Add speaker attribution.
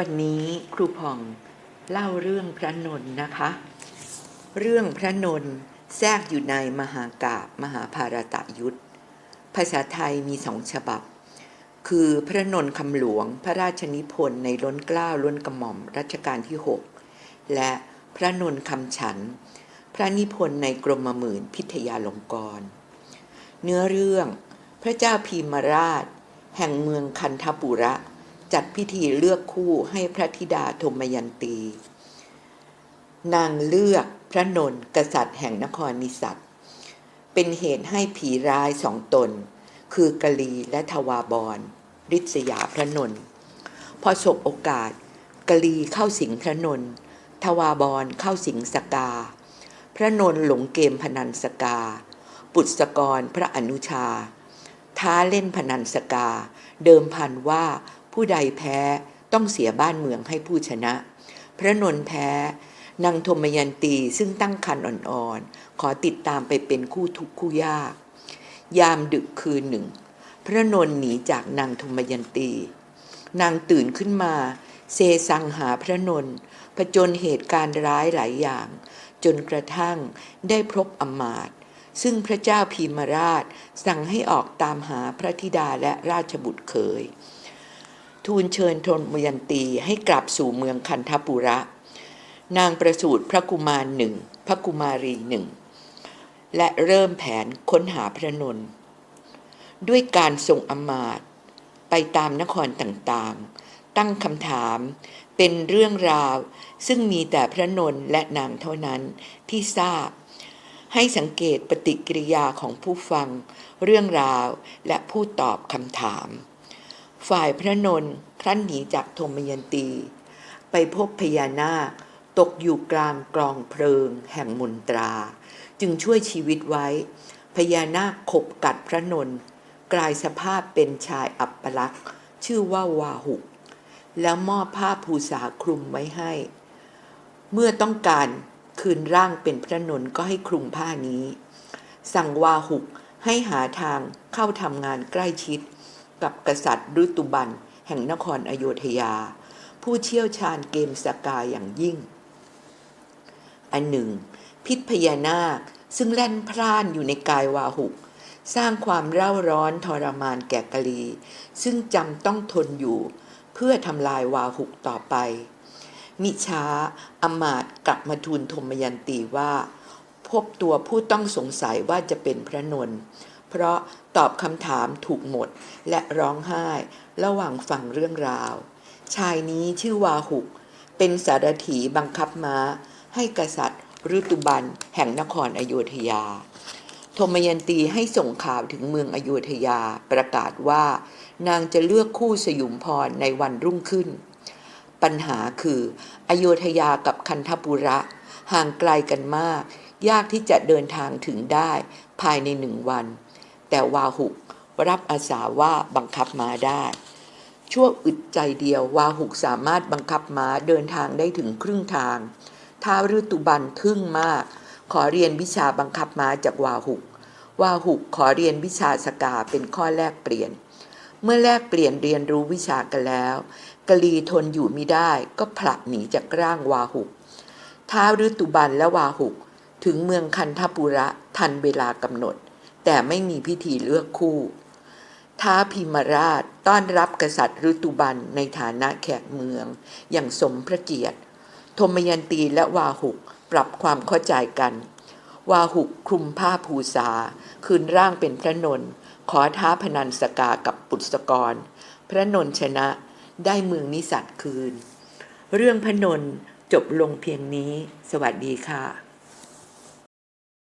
Speaker 1: วันนี้ครูผ่องเล่าเรื่องพระนนท์นะคะ เรื่องพระนนท์แทรกอยู่ในมหากาบมหาภารตะยุทธภาษาไทยมีสองฉบับ คือพระนนท์คำหลวงพระราชนิพนธ์ในล้นกล้าล้นกระหม่อมรัชกาลที่ 6 และพระนนท์คำฉัน พระนิพนธ์ในกรมหมื่นพิทยาลงกรณ์เนื้อเรื่องพระเจ้าพีมราช แห่งเมืองคันธปุระ จัดพิธีเลือกคู่ให้พระธิดาธมยันตี นางเลือกพระนนท์กษัตริย์แห่งนครนิสัตเป็นเหตุให้ผีร้ายสองตน คือกะลีและทวาบรริษยาพระนนท์พอสบโอกาสกะลีเข้าสิงพระนนท์ทวาบรเข้าสิงสกา พระนนท์หลงเกมพนันสกา ปุตสกรพระอนุชา ท้าเล่นพนันสกา เดิมพันว่า ผู้ใดแพ้ต้องเสียบ้านเมืองให้ผู้ชนะ พระนนท์แพ้ นางธมยันตีซึ่งตั้งคันอ่อนๆ ขอติดตามไปเป็นคู่ทุกคู่ยาก ยามดึกคืนหนึ่ง พระนนท์หนีจากนางธมยันตี นางตื่นขึ้นมา เซซังหาพระนนท์ผจญเหตุการณ์ร้ายหลายอย่าง จนกระทั่งได้พบอมาตยซึ่งพระเจ้าพีมราชสั่งให้ออกตามหาพระธิดาและราชบุตรเขย ทูลเชิญทนมยันตีให้กลับสู่เมืองคันธปุระ นางประสูติพระกุมารหนึ่งพระกุมารีหนึ่งและเริ่มแผนค้นหาพระนนท์ด้วยการส่งอมาตย์ไปตามนครต่างๆ ตั้งคำถามเป็นเรื่องราว ซึ่งมีแต่พระนนท์และนางเท่านั้นที่ทราบ ให้สังเกตปฏิกิริยาของผู้ฟัง เรื่องราวและผู้ตอบคำถาม ฝ่ายพระนนท์ครั้นหนีจากธมยันตี ไปพบพญานาค ตกอยู่กลางกลองเพลิง แห่งมนตรา จึงช่วยชีวิตไว้ พญานาคขบกัดพระนนท์กลายสภาพเป็นชายอับปลักษ์ชื่อว่าวาหุแล้วมอบผ้าภูษาคลุมไว้ให้ เมื่อต้องการคืนร่างเป็นพระนนท์ก็ให้คลุมผ้านี้ สั่งวาหุกให้หาทางเข้าทำงานใกล้ชิด กับกษัตริย์ฤตุบันแห่งนครอโยธยา ผู้เชี่ยวชาญเกมสกายอย่างยิ่ง อันหนึ่ง พิษพญานาคซึ่งแล่นพร่านอยู่ในกายวาหุก สร้างความเร่าร้อนทรมานแก่กะลี ซึ่งจำต้องทนอยู่ เพื่อทำลายวาหุกต่อไป มิช้าอมาตกลับมาทูลธมยันตีว่า พบตัวผู้ต้องสงสัยว่าจะเป็นพระนนท์ เพราะตอบคำถามถูกหมด และร้องไห้ระหว่างฟังเรื่องราว ชายนี้ชื่อวาหุก เป็นสารถีบังคับม้า ให้กษัตริย์ฤตุบันแห่งนครอโยธยา ธมยันตีให้ส่งข่าวถึงเมืองอโยธยาประกาศว่า นางจะเลือกคู่สยุมพรในวันรุ่งขึ้น ปัญหาคือ อโยธยากับคันธปุระ ห่างไกลกันมาก ยากที่จะเดินทางถึงได้ภายในหนึ่งวัน แต่วาหุกรับอาสาว่าบังคับม้าได้ ชั่วอึดใจเดียววาหุกสามารถบังคับม้าเดินทางได้ถึงครึ่งทางท้าฤตุบันทึ่งมาก ขอเรียนวิชาบังคับม้าจากวาหุก วาหุกขอเรียนวิชาสกาเป็นข้อแลกเปลี่ยน เมื่อแลกเปลี่ยนเรียนรู้วิชากันแล้วกะลีทนอยู่ไมิได้ก็ผลักหนีจากร่างวาหุกท้าฤตุบันและวาหุกถึงเมืองคันธปุระทันเวลากำหนด แต่ไม่มีพิธีเลือกคู่ ท้าพิมราชต้อนรับกษัตริย์ฤตุบันในฐานะแขกเมือง อย่างสมพระเกียรติธมยันตีและวาหุกปรับความเข้าใจกัน วาหุกคลุมผ้าภูษา คืนร่างเป็นพระนนท์ขอท้าพนันสกากับปุตสกร พระนนท์ชนะได้เมืองนิสัตคืน เรื่องพระนนท์จบลงเพียงนี้ สวัสดีค่ะ